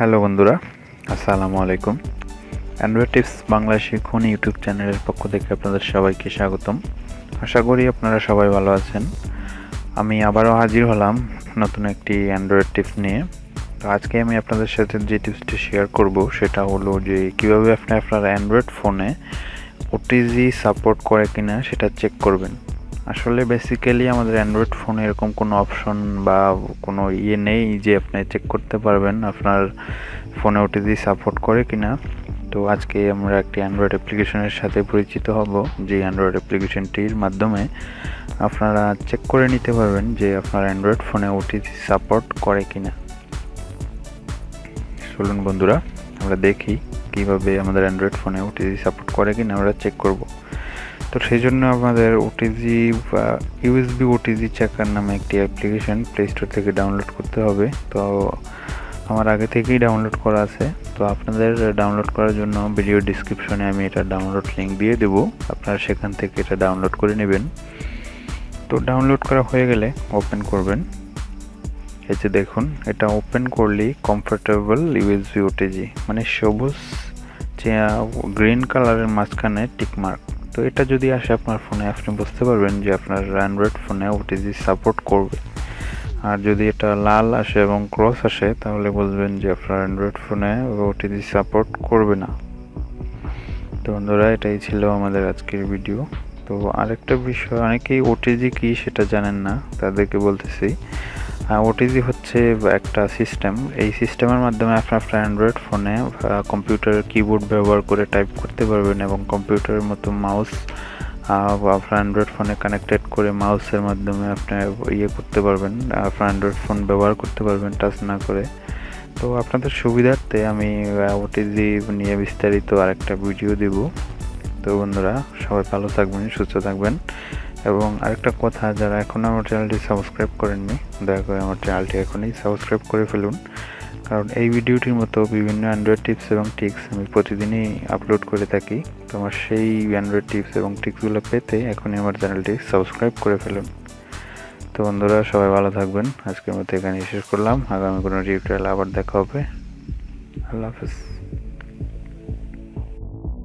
Hello বন্ধুরা, আসসালামু আলাইকুম। অ্যান্ড্রয়েড টিপস বাংলা শিখুন ইউটিউব চ্যানেলের পক্ষ থেকে আপনাদের সবাইকে স্বাগতম। আশা করি আপনারা সবাই ভালো আছেন। আমি আবারও হাজির হলাম নতুন একটি অ্যান্ড্রয়েড টিপস নিয়ে। তো আজকে আমি আপনাদের সাথে যে টিপসটি শেয়ার করব, সেটা হলো যে কীভাবে আপনি আপনার অ্যান্ড্রয়েড ফোনে ওটিজি সাপোর্ট করে কিনা, সেটা চেক করবেন। আসলে বেসিক্যালি আমাদের অ্যান্ড্রয়েড ফোনে এরকম কোনো অপশন বা কোনো ইয়ে নেই যে আপনি চেক করতে পারবেন আপনার ফোনে ওটিজি সাপোর্ট করে কি না তো আজকে আমরা একটি অ্যান্ড্রয়েড অ্যাপ্লিকেশনের সাথে পরিচিত হব, যে অ্যান্ড্রয়েড অ্যাপ্লিকেশনটির মাধ্যমে আপনারা চেক করে নিতে পারবেন যে আপনার অ্যান্ড্রয়েড ফোনে ওটিজি সাপোর্ট করে কি না চলুন বন্ধুরা, আমরা দেখি কীভাবে আমাদের অ্যান্ড্রয়েড ফোনে ওটিজি সাপোর্ট করে কি না আমরা চেক করব। তো সেই জন্য আমাদের ওটিজি বা ইউএসবি ওটিজি চেকার নামে একটি অ্যাপ্লিকেশন প্লে স্টোর থেকে ডাউনলোড করতে হবে। তো আমার আগে থেকেই ডাউনলোড করা আছে। তো আপনাদের ডাউনলোড করার জন্য ভিডিও ডিসক্রিপশনে আমি এটা ডাউনলোড লিঙ্ক দিয়ে দেব। আপনারা সেখান থেকে এটা ডাউনলোড করে নেবেন। তো ডাউনলোড করা হয়ে গেলে ওপেন করবেন। এই যে দেখুন, এটা ওপেন করলেই কমফোর্টেবল ইউএসবি ওটিজি মানে সবুজ গ্রিন কালারের মাঝখানে টিকমার্ক তো এটা যদি আসে আপনার ফোনে আপনি বুঝতে পারবেন যে আপনার অ্যান্ড্রয়েড ফোনে ওটিজি সাপোর্ট করবে। আর যদি এটা লাল আসে এবং ক্রস আসে, তাহলে বুঝবেন যে আপনার অ্যান্ড্রয়েড ফোনে ওটিজি সাপোর্ট করবে না। তো বন্ধুরা, এটাই ছিল আমাদের আজকের ভিডিও তো আরেকটা বিষয়, অনেকেই ওটিজি কি সেটা জানেন না, তাদেরকে বলতেছি। ওটিজি হচ্ছে একটা সিস্টেম এই সিস্টেমের মাধ্যমে আপনি আপনার অ্যান্ড্রয়েড ফোনে কম্পিউটারের কিবোর্ড ব্যবহার করে টাইপ করতে পারবেন এবং কম্পিউটারের মতো মাউস আপনার অ্যান্ড্রয়েড ফোনে কানেক্টেড করে মাউসের মাধ্যমে আপনি ইয়ে করতে পারবেন, আপনার অ্যান্ড্রয়েড ফোন ব্যবহার করতে পারবেন টাচ না করে। তো আপনাদের সুবিধার্থে আমি ওটিজি নিয়ে বিস্তারিত আরেকটা ভিডিও দেব। তো বন্ধুরা, সবাই ভালো থাকবেন, সুস্থ থাকবেন। এবং আরেকটা কথা, যারা এখনও আমার চ্যানেলটি সাবস্ক্রাইব করেননি, দয়া করে আমার চ্যানেলটি এখনই সাবস্ক্রাইব করে ফেলুন। কারণ এই ভিডিওটির মতো বিভিন্ন অ্যান্ড্রয়েড টিপস এবং টিক্স আমি প্রতিদিনই আপলোড করে থাকি। তো আমার সেই অ্যান্ড্রয়েড টিপস এবং টিক্সগুলো পেতে এখনই আমার চ্যানেলটি সাবস্ক্রাইব করে ফেলুন। তো বন্ধুরা, সবাই ভালো থাকবেন। আজকের মতো এখানে শেষ করলাম। আগামী কোনো টিউটোরিয়াল আবার দেখা হবে। আল্লাহ হাফেজ।